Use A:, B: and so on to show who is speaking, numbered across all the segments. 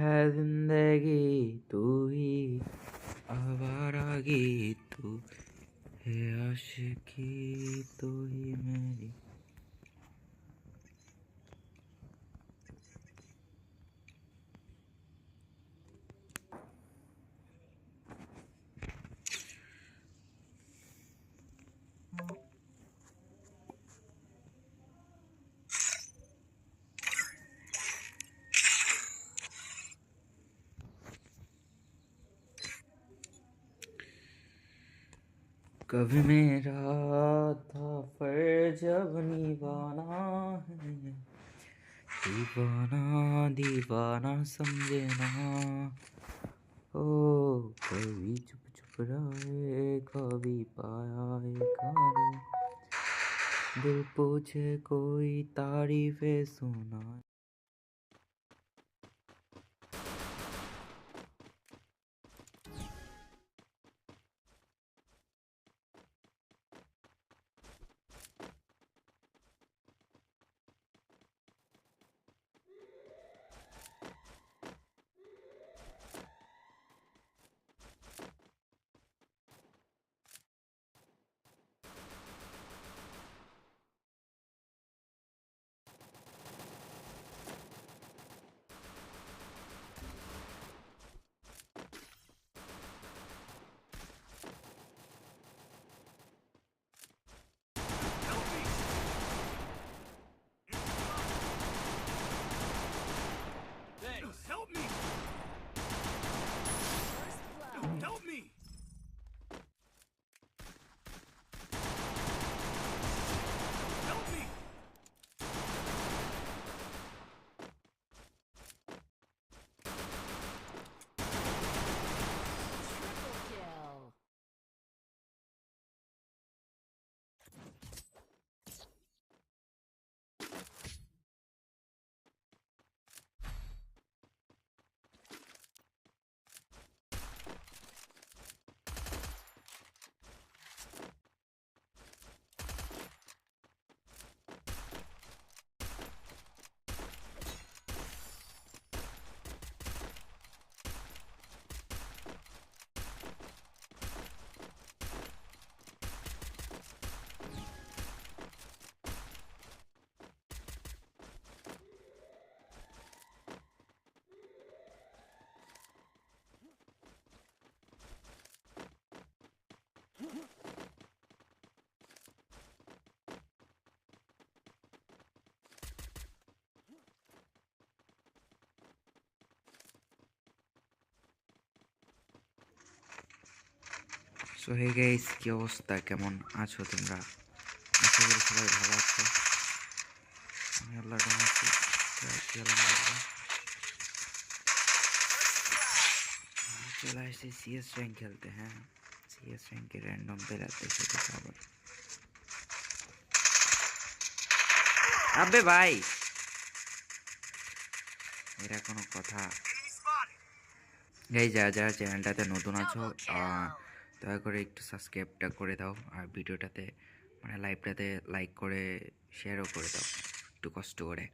A: है जिंदगी तू ही आवारागी तू है आशिकी तू ही मेरी कभी मेरा था फ़र्ज़ जब निभाना है। दीवाना दीवाना समझे ना ओ, कभी चुप चुप रहे, कभी पाया एक आरे दिल पूछे कोई तारीफे सुना। সো হে গাইস কি অবস্থা? কেমন আছো তোমরা? আশা করি সবাই ভালো আছো। আমি আল্লাহ আছি চলে আসছি সিএস র্যাঙ্ক খেলতে হ্যাঁ। সিএস র্যাঙ্কে র্যান্ডম পেলাতে সেটা আবার। আবে ভাই! এরা কোনো কথা। এই যা যারা চ্যানেলটাতে নতুন আছো দয়া করে একটু সাবস্ক্রাইবটা করে দাও আর ভিডিওটাতে মানে লাইভটাতে লাইক করে শেয়ারও করে দাও, একটু কষ্ট করে।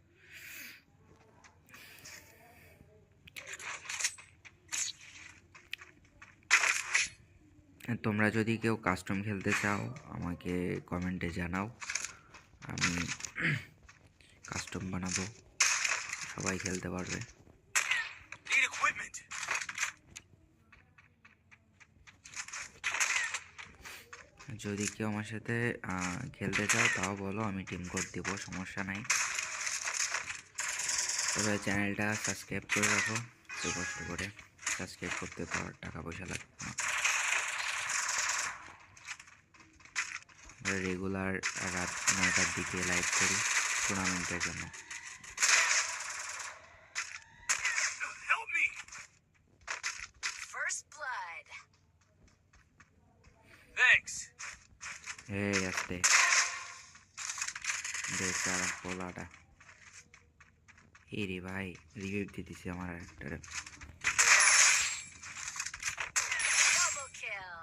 A: তোমরা যদি কেউ কাস্টম খেলতে চাও, আমাকে কমেন্টে জানাও। আমি কাস্টম বানাবো, সবাই খেলতে পারবে
B: Need equipment!
A: যদি কেউ আমার সাথে খেলতে চাও, তাও বলো, আমি টিম কোড দিব, সমস্যা নাই। তবে চ্যানেলটা সাবস্ক্রাইব করে রাখো, একটু কষ্ট করে। সাবস্ক্রাইব করতে তো আর টাকা পয়সা লাগবে না। রেগুলার রাত নয়টার দিকে লাইভ করি টুর্নামেন্টের জন্য। এই আসতে দেখ আর পোলাটা এই রে ভাই রিভিউ দিয়ে দিছি আমার একটা
C: Double kill.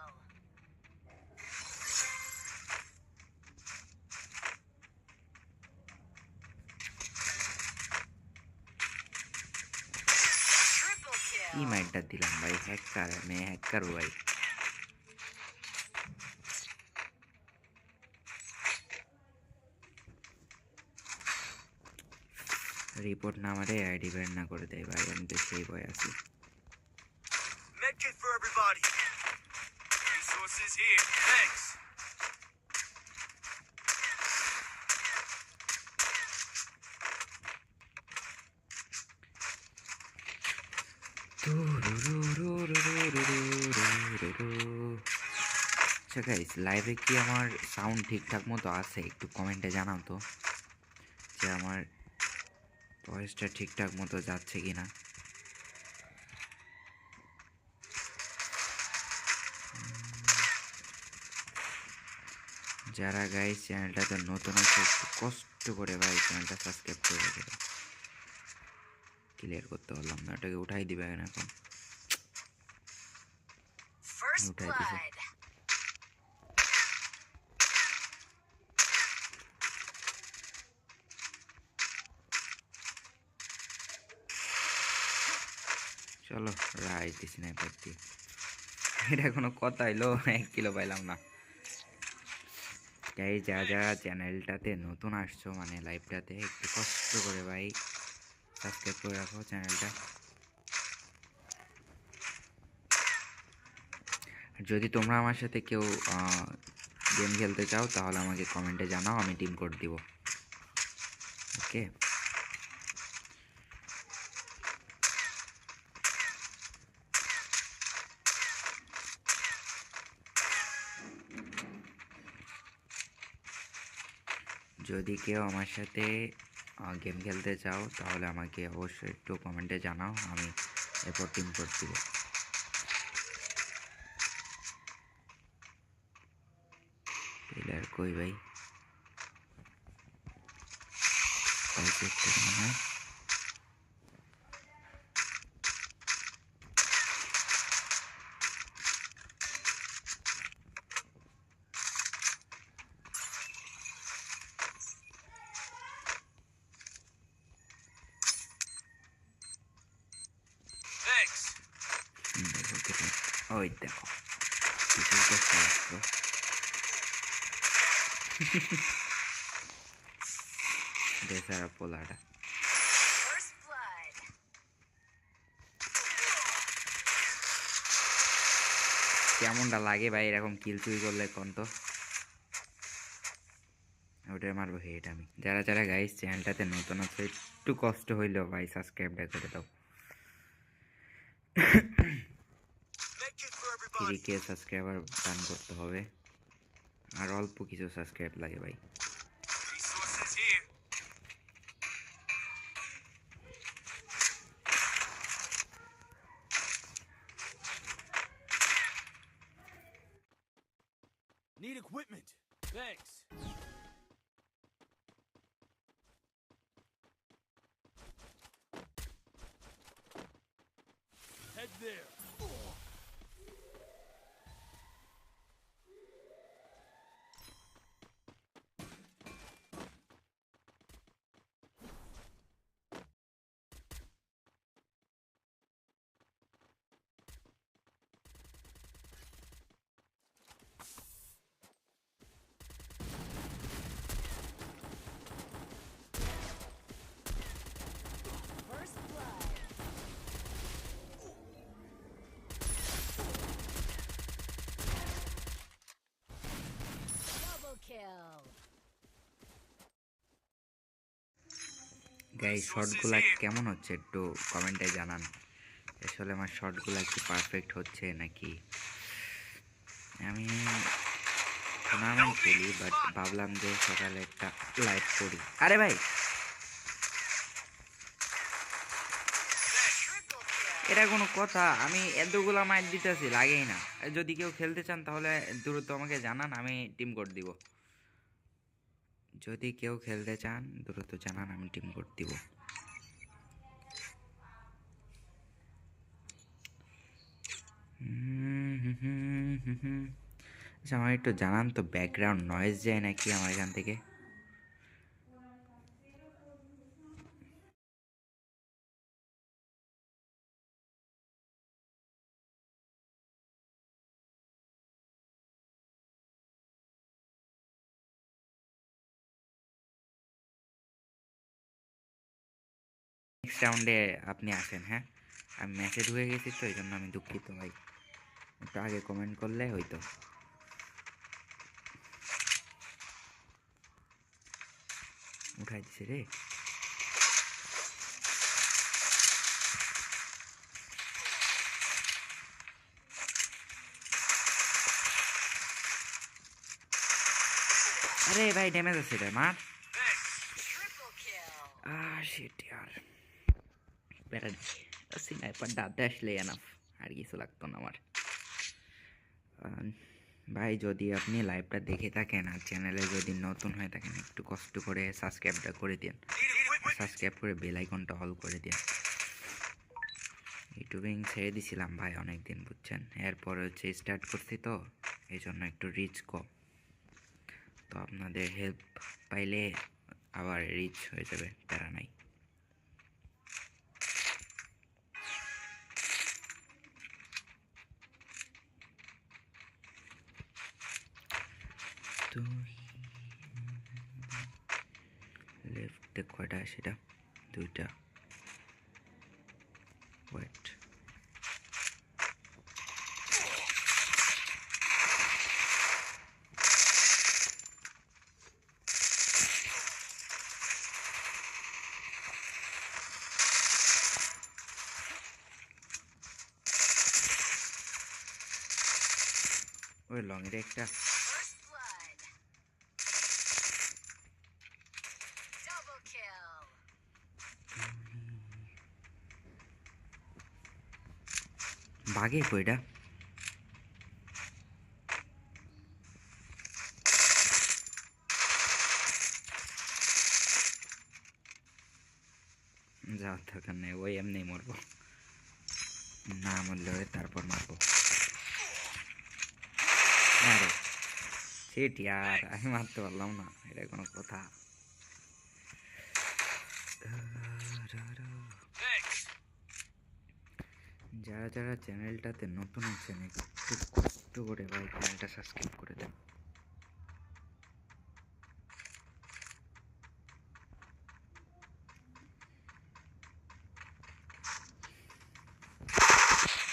A: কি মাইটটা দিলাম ভাই হ্যাকার মেয়ে হ্যাকার ভাই রিপোর্ট না মারে আইডি ব্যান্ড না করে দেয় ভাই আমি তো সেই ভয় আছি
B: Medkit for everybody. Resources here. Thanks.
A: আচ্ছা গাইস লাইভে কি আমার সাউন্ড ঠিকঠাক মতো আছে একটু কমেন্টে জানাও তো যে আমার ভয়েসটা ঠিকঠাক মতো যাচ্ছে কি না যারা গাইস চ্যানেলটাতে নতুন আছে একটু কষ্ট করে ভাই চ্যানেলটা সাবস্ক্রাইব করে রেখে ক্লিয়ার করতে পারলাম না ওটাকে উঠাই দিবে এখন।
C: First
A: Okay, চলো রাইস দিস স্নাইপার দিয়ে এটা কোনো কথা হইল এক কিলো পাইলাম না। তাই যা যা চ্যানেলটাতে নতুন আসছো মানে লাইভটাতে একটু কষ্ট করে ভাই সাবস্ক্রাইব করে রাখো চ্যানেলটা। যদি তোমরা আমার সাথে কেউ গেম খেলতে চাও, তাহলে আমাকে কমেন্টে জানাও, আমি টিম কোড দিব। ওকে যদি কেউ আমার সাথে গেম খেলতে চাও, তাহলে আমাকে অবশ্যই একটু কমেন্টে জানাও, আমি এরপর টিম কোড দিব কই ভাই পাইছে একটা মনে হয়
B: Thanks.
A: হুম, দেখো কোথায়। ওই দেখো কিছুই তো আসলো বেচারা পোলাটা
C: First blood.
A: কেমনটা লাগে ভাই? এরকম কিল চুরি করলে কোন তো? ওটাই মারবো হেট আমি। যারা যারা গাইস চ্যানেলটাতে নতুন আছে একটু কষ্ট হইল ভাই সাবস্ক্রাইবটা করে দাও। সাবস্ক্রাইবার দান করতে হবে। আর অল্প কিছু সাবস্ক্রাইব লাগে ভাই
B: Resources here. Need equipment. Thanks. Head there.
C: First blood. Double kill.
A: গাই শর্টগুলা কেমন হচ্ছে একটু কমেন্টে জানান। আসলে আমার শর্টগুলা কি পারফেক্ট হচ্ছে নাকি? আমি টুর্নামেন্ট খেলি বাট ভাবলাম যে সকালে একটা লাইভ করি। আরে ভাই! এটা কোনো কথা, আমি এতগুলা মাইট দিতেছি, লাগেই না। যদি কেউ খেলতে চান তাহলে দ্রুত আমাকে জানান, আমি টিম কোড দিব। যদি কেউ খেলতে চান, দ্রুত জানান, আমি টিম কোড দিব। আচ্ছা আমার একটু জানান তো ব্যাকগ্রাউন্ড নয়েজ যায় নাকি আমার এখান থেকে নেক্সট রাউন্ডে আপনি আসেন হ্যাঁ? আমি ম্যাচে ঢুকে গেছি তো এই জন্য আমি দুঃখিত ভাই। একটু আগে কমেন্ট করলে হয়তো উঠাই দিছে রে। আরে ভাই ড্যামেজ আছে রে মার।
C: Triple kill.
A: বেড়া স্নাইপার দাঁতে আসলে এনাফ আর কিছু লাগতো না আমার। ভাই, যদি আপনি লাইভটা দেখে থাকেন আর চ্যানেলে যদি নতুন হয়ে থাকেন, একটু কষ্ট করে সাবস্ক্রাইবটা করে দিন. সাবস্ক্রাইব করে বেল আইকনটা অল করে দিন ইউটিউবিং ছেড়ে দিছিলাম ভাই অনেক দিন বুঝছেন? এরপর হচ্ছে স্টার্ট করছি তো এই জন্য একটু রিচ কম। তো আপনাদের হেল্প পাইলে আবার রিচ হয়ে যাবে, প্যারা নাই। লেফটে কয়টা সেটা দুইটা। ওয়েট ওই লংয়ের একটা। বাঘে কইটা যা দরকার নেই, ওই এমনি মরবো। না মরলে ওরে তারপর মারবো। আরে সেট ইয়ার, আমি মারতে পারলাম না, এটা কোনো কথা
B: Thanks.
A: যারা চ্যানেলটাতে নতুন আছেন, একটু কষ্ট করে ভাই চ্যানেলটা সাবস্ক্রাইব করে দেন।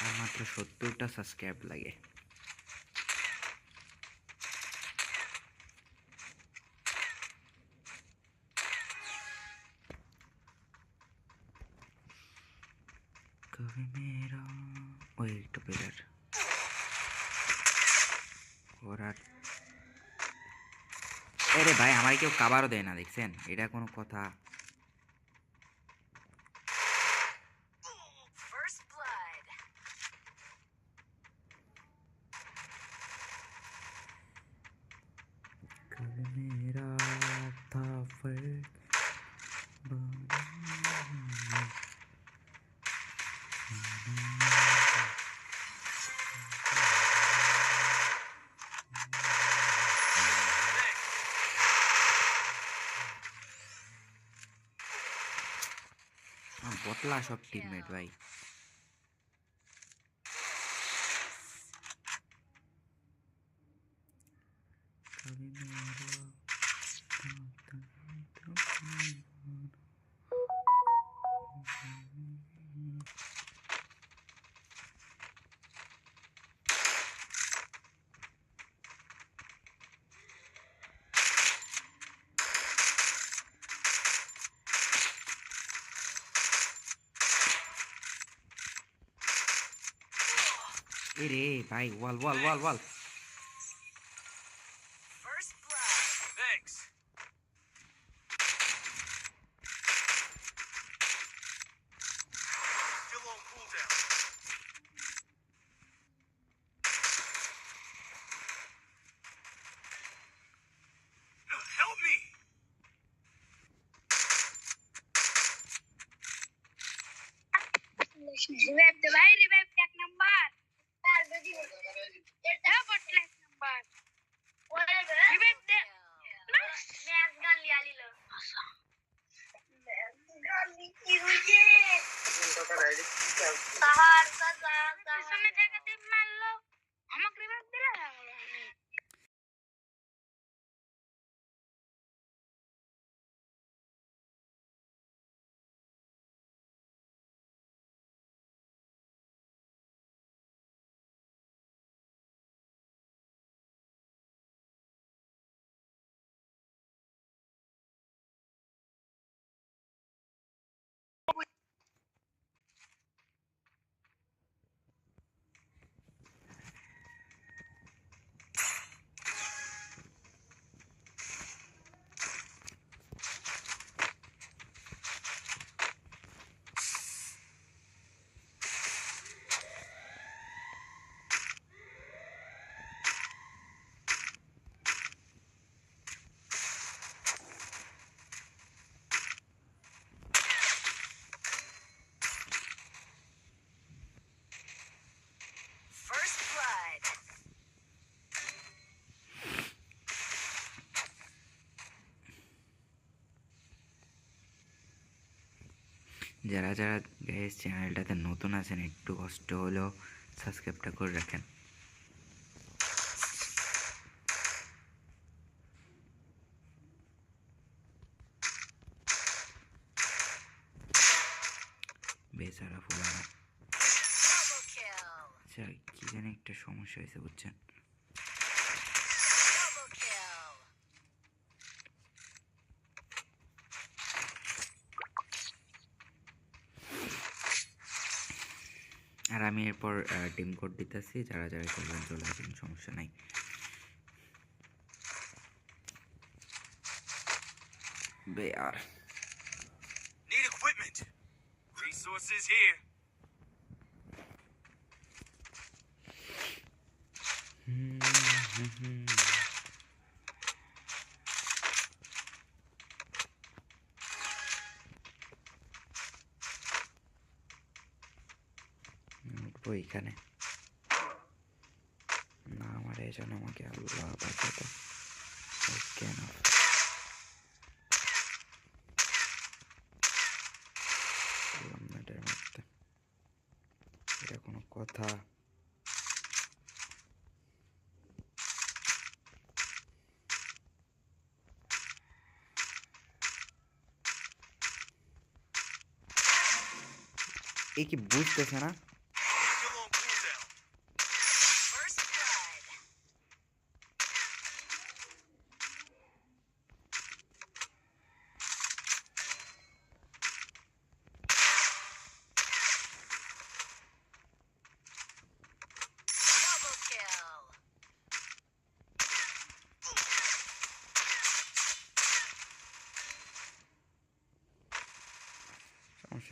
A: আর মাত্র সত্তরটা সাবস্ক্রাইব লাগে। তুমি মেরা ওই একটু Orar. আরে ভাই, আমার কেউ কাবারও দেয় না, দেখছেন? এটা কোনো কথা। সব টিমমেট ভাই। Nice. Wall, wall, wall, wall.
C: First blood.
B: Thanks. Still on cooldown. Help me.
D: Revive the way, revive
A: যারা যারা গ্যাস চ্যানেলটাতে নতুন আছেন একটু কষ্ট হলেও সাবস্ক্রাইবটা করে রাখেন। বেচারা ফুলানা
C: Double
A: আচ্ছা কি জানি একটা সমস্যা হয়েছে বুঝছেন? আর ডিম কোড দিতেছি যারা যারা করবেন চলে আসবেন সমস্যা নাই bare
B: Need equipment. Resources here.
A: উঠবো এইখানে না আমার এই জন্য আমাকে আল্লাহ বাঁচাতো কেন এটার মধ্যে এটা কোনো কথা এ কি বুঝতেছে না
B: Still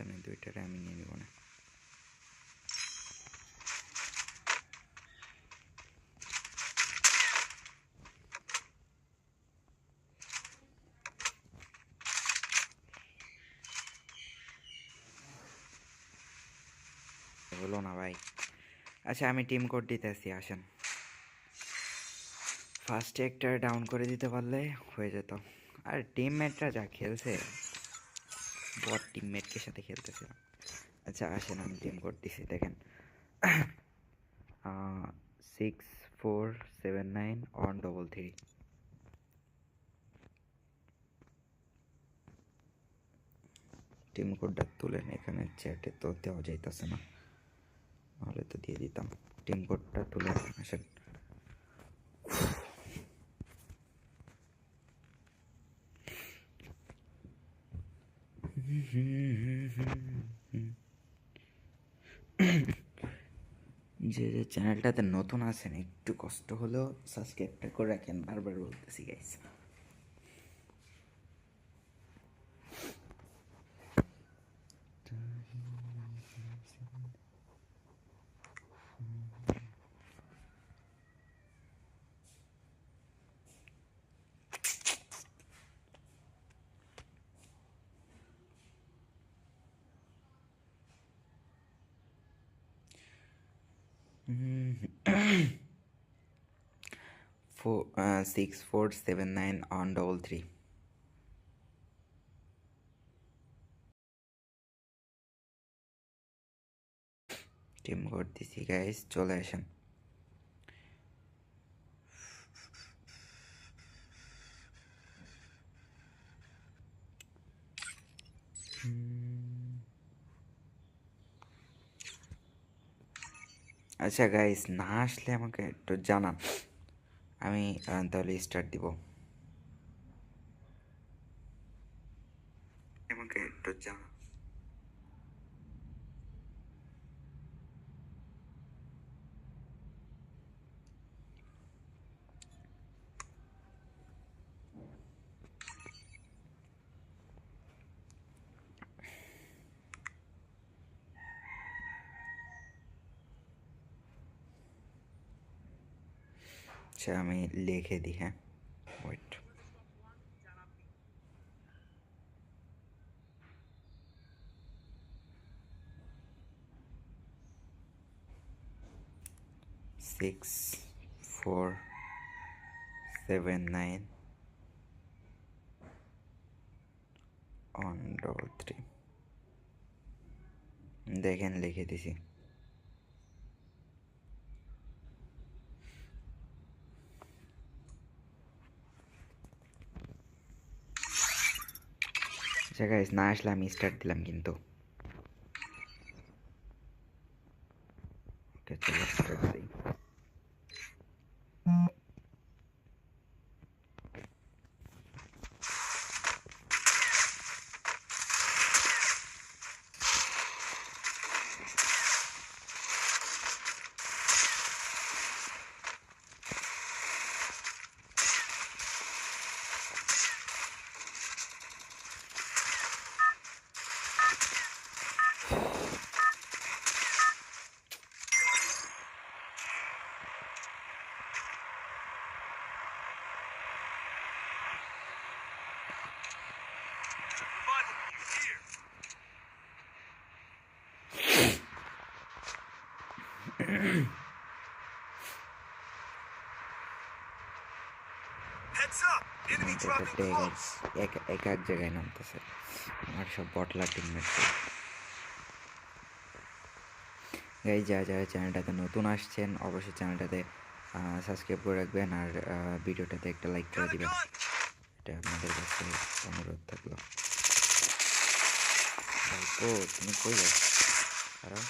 A: সমস্যা নেই দুইটারে আমি নিয়ে নিব না। হলো না ভাই। আচ্ছা আমি টিম কোড দিতেছি আসেন। ফার্স্টে একটা ডাউন করে দিতে পারলে হয়ে যেত। আর টিম টিমমেটরা যা খেলছে বট টিমমেটকে সাথে খেলতেছিলাম আচ্ছা আসেন, আমি টিম কোড দিছি দেখেন six four seven nine one double three team কোডটা তুলেন, এখানে চ্যাটে তো দেওয়া যাইতেছে না। নাহলে তো দিয়ে দিতাম। টিম কোডটা তুলে আসেন যে যে চ্যানেলটাতে নতুন আসেন একটু কষ্ট হলেও সাবস্ক্রাইবটা করে রাখেন বারবার বলতেছি guys uh, six four seven nine on double three. Team code দিছি গাইস চলে আসেন আচ্ছা গাইস না আসলে আমাকে একটু জানান। আমি তাহলে স্টার্ট দিব। আচ্ছা আমি লিখে দিই হ্যাঁ wait six four seven nine on double three. দেখেন লিখে দিছি আচ্ছা গাইস না আসলে আমি স্টার্ট দিলাম কিন্তু। ওকে চলো স্টার্ট দিই।
B: Close.
A: এক এক এক জায়গায় নামতেছে আমার সব বটলা টিমমেট এই যা যারা চ্যানেলটাতে নতুন আসছেন অবশ্যই চ্যানেলটাতে সাবস্ক্রাইব করে রাখবেন আর ভিডিওটাতে একটা লাইক করে দিবেন। এটা আপনাদের কাছে অনুরোধ থাকল। ও তুমি কই যাও দাঁড়াও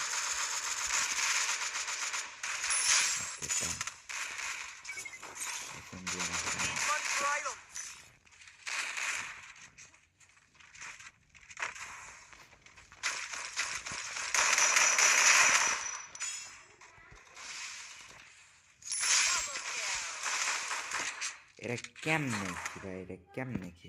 A: কেমনে কি ভাই এটা কেমনে কি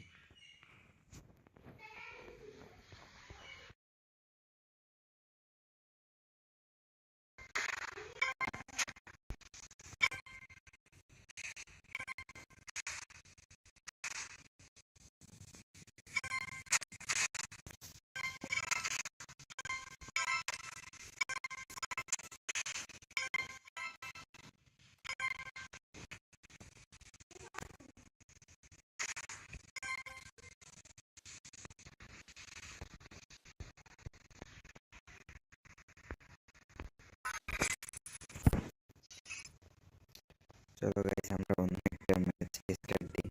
A: চলো গাইস আমরা অন্য একটা ম্যাচ স্টার্ট দিই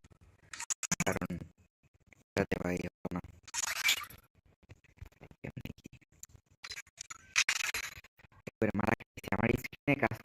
A: কারণ এটাতে ভাই হলো না কেমনে কি একবারে মারা খাইছি আমার স্ক্রিনে কাজ